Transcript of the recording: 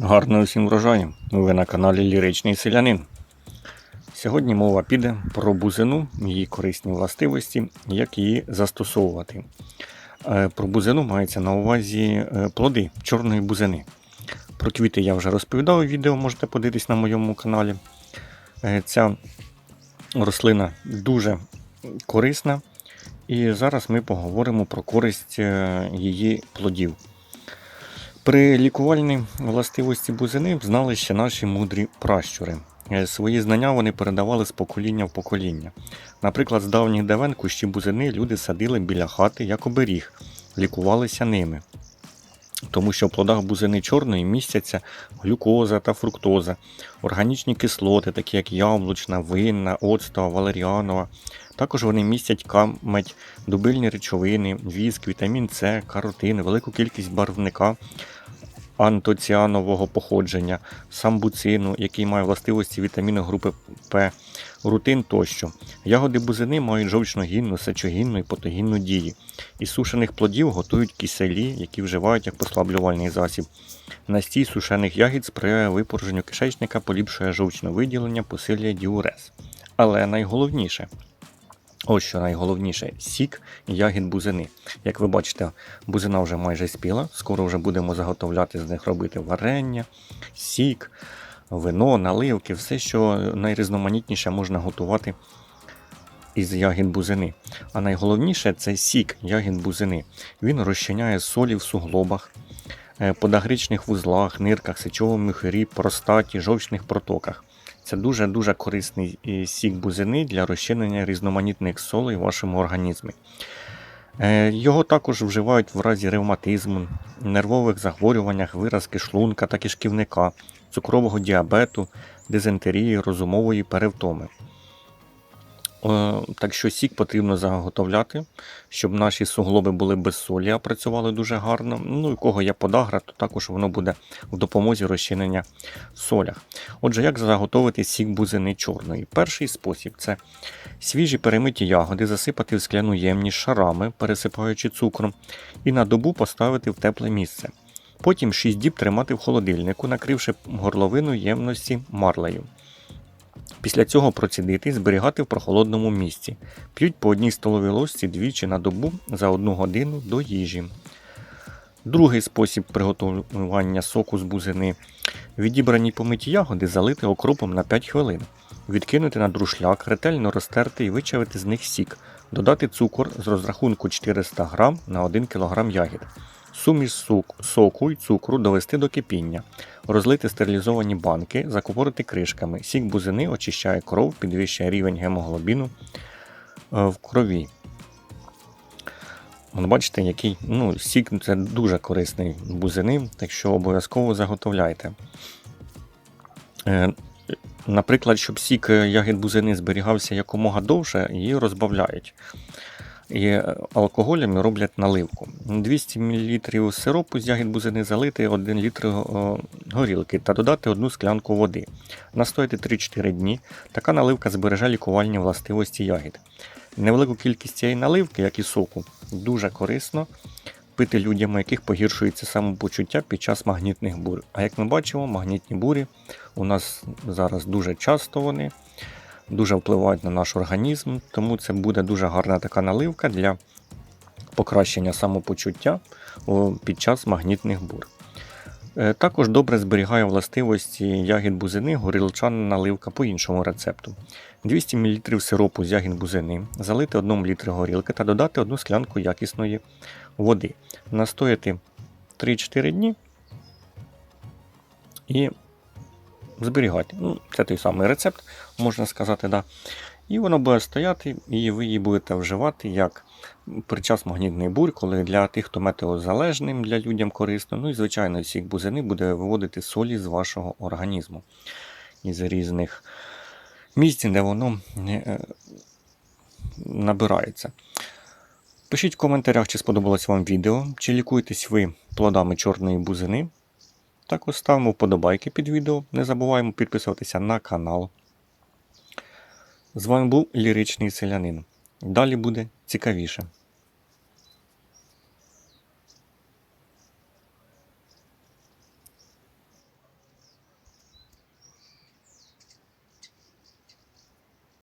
Гарного всім врожаю! Ви на каналі Ліричний Селянин. Сьогодні мова піде про бузину, її корисні властивості, як її застосовувати. Е, Про бузину мається на увазі е, плоди чорної бузини. Про квіти я вже розповідав у відео, можете подивитись на моєму каналі. Е, Ця рослина дуже корисна. І зараз ми поговоримо про користь її плодів. При лікувальній властивості бузини знали ще наші мудрі пращури. Е, Свої знання вони передавали з покоління в покоління. Наприклад, з давніх давен кущі бузини люди садили біля хати як оберіг, лікувалися ними. Тому що в плодах бузини чорної містяться глюкоза та фруктоза, органічні кислоти, такі як яблучна, винна, оцтова, валеріанова. Також вони містять камедь, дубильні речовини, віск, вітамін С, каротин, велику кількість барвника антоціанового походження, самбуцину, який має властивості вітаміну групи П, рутин тощо. Ягоди бузини мають жовчногінну, сечогінну і потогінну дії. Із сушених плодів готують киселі, які вживають як послаблювальний засіб. Настій сушених ягід сприяє випороженню кишечника, поліпшує жовчновиділення, посилює діурез. Але найголовніше, ось що найголовніше, сік ягід бузини. Як ви бачите, бузина вже майже спіла, скоро вже будемо заготовляти з них робити варення, сік, вино, наливки, все, що найрізноманітніше можна готувати із ягід бузини. А найголовніше це сік ягід бузини. Він розчиняє солі в суглобах, е, подагричних вузлах, нирках, сечовому міхурі, простаті, жовчних протоках. Це дуже-дуже корисний сік бузини для розчинення різноманітних солей в вашому організмі. Е, Його також вживають в разі ревматизму, нервових захворюваннях, виразки шлунка та кишківника, цукрового діабету, дизентерії, розумової перевтоми. Е, Так що сік потрібно заготовляти, щоб наші суглоби були без солі, а працювали дуже гарно. Ну і кого є подагра, то також воно буде в допомозі розчинення в солях. Отже, як заготовити сік бузини чорної? Перший спосіб це свіжі перемиті ягоди засипати в скляну ємність шарами, пересипаючи цукром, і на добу поставити в тепле місце. Потім 6 діб тримати в холодильнику, накривши горловину ємності марлею. Після цього процідити і зберігати в прохолодному місці. П'ють по одній столовій ложці двічі на добу за одну годину до їжі. Другий спосіб приготування соку з бузини. Відібрані помиті ягоди залити окропом на 5 хвилин. Відкинути на друшляк, ретельно розтерти і вичавити з них сік. Додати цукор з розрахунку 400 г на 1 кг ягід. Суміш соку і цукру довести до кипіння. Розлити стерилізовані банки, закупорити кришками. Сік бузини очищає кров, підвищує рівень гемоглобіну е, в крові. Бачите, який ну, сік це дуже корисний бузини, так що обов'язково заготовляйте. Е, Наприклад, щоб сік ягід бузини зберігався якомога довше, її розбавляють. І е, алкоголем роблять наливку. 200 мл сиропу з ягід бузини залити 1 літр горілки та додати одну склянку води. Настояти 3-4 дні. Така наливка збереже лікувальні властивості ягід. Невелику кількість цієї наливки, як і соку, дуже корисно пити людям, у яких погіршується самопочуття під час магнітних бур. А як ми бачимо, магнітні бурі у нас зараз дуже часто вони дуже впливають на наш організм, тому це буде дуже гарна така наливка для покращення самопочуття під час магнітних бур. Е, Також добре зберігає властивості ягід бузини, горілчана наливка по іншому рецепту. 200 мл сиропу з ягід бузини, залити 1 літр горілки та додати одну склянку якісної води. Настояти 3-4 дні і зберігати. Ну, Це той самий рецепт, можна сказати. Да. І воно буде стояти, і ви її будете вживати як при час магнітний бурь, коли для тих, хто метеозалежним, для людям корисно. Ну і, звичайно, сік бузини буде виводити солі з вашого організму із різних місць, де воно е, набирається. Пишіть в коментарях, чи сподобалось вам відео, чи лікуєтесь ви плодами чорної бузини. Також ставимо вподобайки під відео. Не забуваємо підписуватися на канал. З вами був Ліричний Селянин. Далі буде цікавіше.